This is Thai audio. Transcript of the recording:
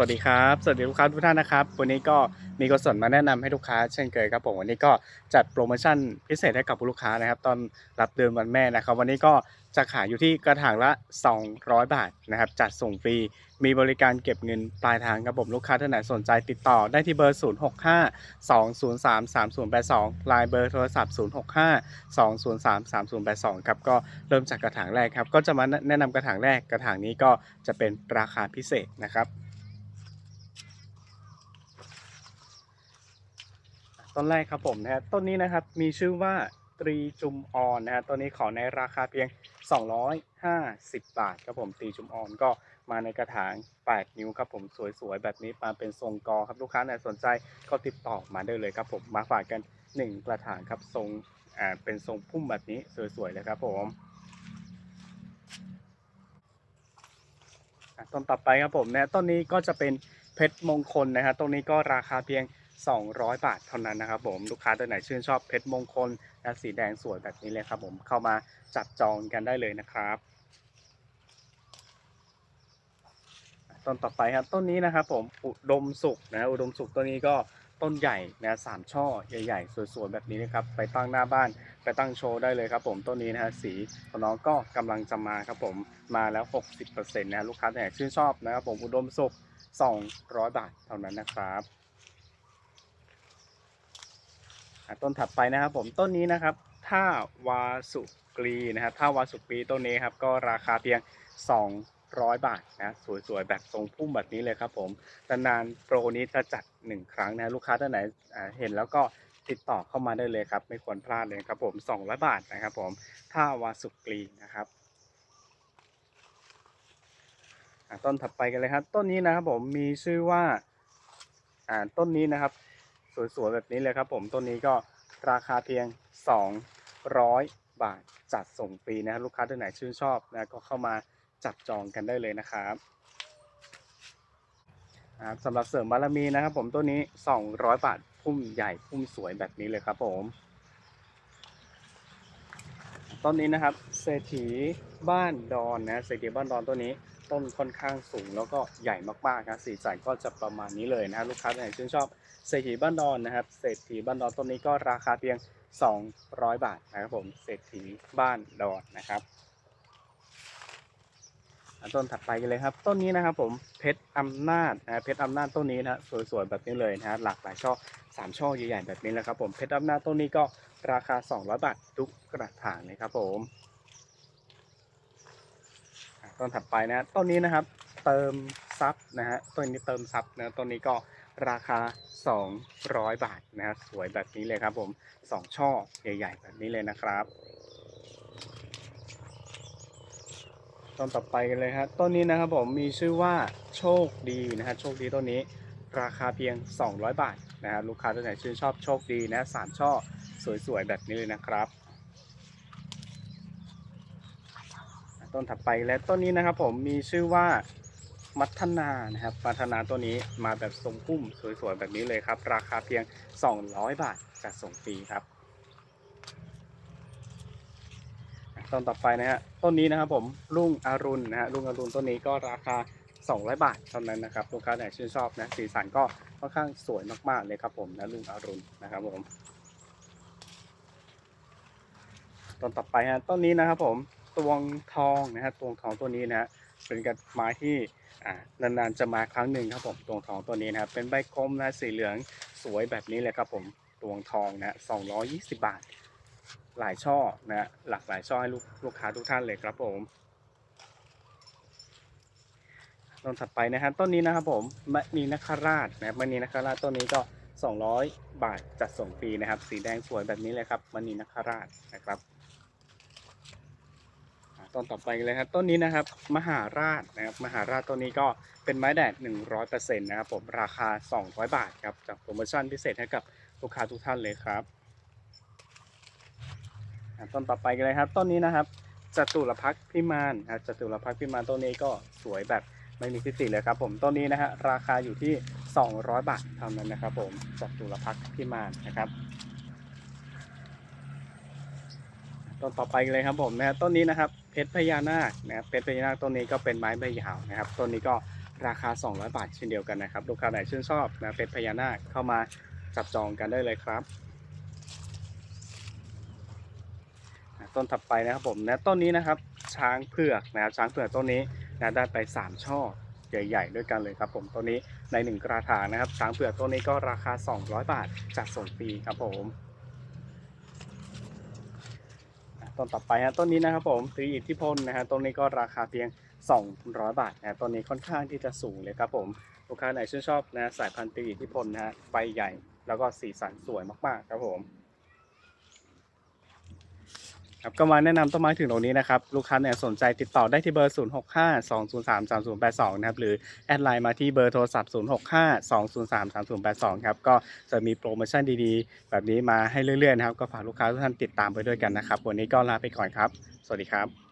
วัสดีครับ สวัสดีลูกค้าทุกท่านนะครับ วันนี้ก็มีกสนมาแนะนำให้ลูกค้าเช่นเคยครับผมวันนี้ก็จัดโปรโมชั่นพิเศษให้กับผู้ลูกค้านะครับ ตอนรับเดือนวันแม่นะครับ วันนี้ก็จะขายอยู่ที่กระถางละ 200 บาทนะครับ จัดส่งฟรี มีบริการเก็บเงินปลายทางครับผมลูกค้าท่านไหนสนใจติดต่อได้ที่เบอร์ 065 203 3082ไลน์เบอร์โทรศัพท์ 065 203 3082 ครับก็เริ่มจากกระถางแรกครับ ก็จะมาแนะนำกระถางแรกกระถางนี้ก็จะเป็นราคาพิเศษนะครับ ต้นแรกครับผมนะฮะต้นนี้นะครับมีชื่อว่าตรีจุมออนนะฮะต้นนี้ขอในราคาเพียง 250 บาทครับผมตรีจุมออนก็มาในกระถาง 8 นิ้วครับผมสวยๆ แบบนี้มาเป็นทรงกอครับลูกค้าไหนสนใจก็ติดต่อมาได้เลยครับผมมาฝากกัน 1 กระถางครับทรงอ่าเป็นทรงพุ่มแบบนี้สวยๆเลยครับผมต้นต่อไปครับผมนะต้นนี้ก็จะเป็นเพชรมงคลนะฮะต้นนี้ก็ราคาเพียง 200 บาทเท่านั้นนะครับผมลูกค้าตัวไหนชื่นชอบเพชรมงคลและสีแดงสวยแบบนี้เลยครับผมเข้ามาจับจองกันได้เลยนะครับ ต้นต่อไปครับต้นนี้นะครับผมอุดมสุขนะอุดมสุขต้นนี้ก็ต้นใหญ่นะสามช่อใหญ่ๆสวยๆแบบนี้นะครับไปตั้งหน้าบ้านไปตั้งโชว์ได้เลยครับผมต้นนี้นะฮะสีของน้องก็กำลังจะมาครับผมมาแล้ว 60%นะลูกค้าตัวไหนชื่นชอบนะครับผมอุดมสุข200 บาทเท่านั้นนะครับ อะ ต้นถัดไปนะครับผมต้นนี้นะครับถ้าวาสุกรีนะครับถ้าวาสุกรีต้นนี้ครับก็ราคาเพียง 200 บาทนะสวยๆแบบทรงพุ่มแบบนี้เลยครับผมนานๆโปรนี้จะจัด 1 ครั้งนะลูกค้าท่านไหนเห็นแล้วก็ติดต่อเข้ามาได้เลยครับ ไม่ควรพลาดเลยครับผม 200 บาทนะครับผมถ้าวาสุกรีนะครับต้นถัดไปกันเลยครับ ต้นนี้นะครับผมมีชื่อว่าต้นนี้นะครับ สวยๆแบบนี้เลยครับผมต้นนี้ก็ราคาเพียง 200 บาทจัดส่งฟรีนะครับลูกค้าท่านไหนชื่นชอบนะก็เข้ามาจับจองกันได้เลยนะครับสำหรับเสริมบารมีนะครับ ผมต้นนี้ 200 บาทพุ่มใหญ่พุ่มสวยแบบนี้เลยครับผมต้นนี้นะครับเศรษฐีบ้านดอนนะเศรษฐีบ้านดอนต้นนี้ ต้นค่อนข้างสูง แล้วก็ใหญ่มากๆนะสีสันก็จะประมาณนี้เลยนะลูกค้าท่านไหนชื่นชอบเศรษฐีบ้านดอนนะครับเศรษฐีบ้านดอนต้นนี้ก็ราคาเพียง 200 บาทนะครับผมเศรษฐีบ้านดอนนะครับต้นถัดไปกันเลยครับ ต้นนี้นะครับผมเพชรอำนาจนะเพชรอำนาจต้นนี้นะสวยๆแบบนี้เลยนะหลากหลายช่อสามช่อใหญ่ๆแบบนี้นะครับผมเพชรอำนาจต้นนี้ก็ราคา 200 บาททุกกระถางเลยครับผม ต้นถัดไปนะต้นนี้นะครับ เติมซับนะฮะต้นนี้เติมซับนะต้นนี้ก็ราคา 200 บาทนะครับสวยแบบนี้เลยครับผม2ช่อใหญ่ๆ แบบนี้เลยนะครับต้นต่อไปกันเลยครับต้นนี้นะครับผมมีชื่อว่าโชคดีนะฮะโชคดีต้นนี้ราคาเพียง 200 บาทนะฮะลูกค้าท่านไหนชื่นชอบโชคดีนะสามช่อสวยๆแบบนี้เลยนะครับ ต้นถัดไปและต้นนี้นะครับ ผมมีชื่อว่ามัทนานะครับมัทนาตัวนี้มาแบบทรงพุ่มสวยๆแบบนี้เลยครับ ราคาเพียง 200 บาทจัดส่งฟรีครับต้นต่อไปนะฮะต้นนี้นะครับผมรุ่งอรุณนะฮะรุ่งอรุณต้นนี้ก็ราคา 200 บาทเท่านั้นนะครับลูกค้าไหนชื่นชอบนะสีสันก็ค่อนข้างสวยมากๆเลยครับผมนะรุ่งอรุณนะครับผมต้นต่อไปฮะต้นนี้นะครับผม ตวงทองนะฮะตวงทองตัวนี้นะฮะเป็นกระไม้ที่นานๆจะมาครั้งหนึ่งครับผมตวงทองตัวนี้นะครับเป็นใบคมนะสีเหลืองสวยแบบนี้เลยครับผมตวงทองนะ220บาท หลายช่อนะหลากหลายช่อให้ลูกลูกค้าทุกท่านเลยครับผมต้นถัดไปนะครับต้นนี้นะครับผมมณีนคราชนะมณีนคราชต้นนี้ก็ 200 บาทจัดส่งฟรีนะครับ สีแดงสวยแบบนี้เลยครับมณีนคราชนะครับ ต้นต่อไปเลยครับต้นนี้นะครับมหาราชนะครับมหาราชต้นนี้ก็เป็นไม้แดด 100%นะครับผมราคา 200 บาทครับจากโปรโมชั่นพิเศษให้กับลูกค้าทุกท่านเลยครับต้นต่อไปกันเลยครับต้นนี้นะครับจตุรพักษ์พิมานนะครับจตุรพักษ์พิมานต้นนี้ก็สวยแบบไม่มีทิฏฐิเลยครับผมต้นนี้นะฮะราคาอยู่ที่ 200 บาทเท่านั้นนะครับผมจตุรพักษ์พิมานนะครับต้นต่อไปเลยครับผมนะฮะต้นนี้นะครับเพชรพญานาคนะครับเพชรพญานาคต้นนี้ก็เป็นไม้ใบยาวนะครับต้นนี้ก็ราคา 200 บาทเช่นเดียวกันนะครับลูกค้าไหนชื่นชอบนะเพชรพญานาคเข้ามาจับจองกันได้เลยครับต้นถัดไปนะครับผมนะต้นนี้นะครับช้างเผือกนะครับช้างเผือกต้นนี้นะได้ไป 3 ช่อใหญ่ๆ ด้วยกันเลยครับผมต้นนี้ใน 1 กระถางนะครับช้างเผือกต้นนี้ก็ราคา 200 บาทจัดส่งฟรีครับผมนะ ต้นต่อไปฮะต้นนี้นะครับผมตรีอิทธิพลนะฮะต้นนี้ก็ราคาเพียง 200 บาทนะต้นนี้ค่อนข้างที่จะสูงเลยครับผมลูกค้าไหนชื่นชอบนะสายพันธุ์ตรีอิทธิพลนะฮะใบใหญ่ แล้วก็สีสันสวยมากๆครับผม ครับก็มาแนะนำต้นไม้ถึงตรงนี้นะครับ ลูกค้าเนี่ยสนใจติดต่อได้ที่เบอร์ 0652033082 นะครับ หรือแอดไลน์มาที่เบอร์โทรศัพท์ 0652033082 ครับ ก็จะมีโปรโมชั่นดีๆ แบบนี้มาให้เรื่อยๆนะครับ ก็ฝากลูกค้าทุกท่านติดตามไปด้วยกันนะครับ วันนี้ก็ลาไปก่อนครับ สวัสดีครับ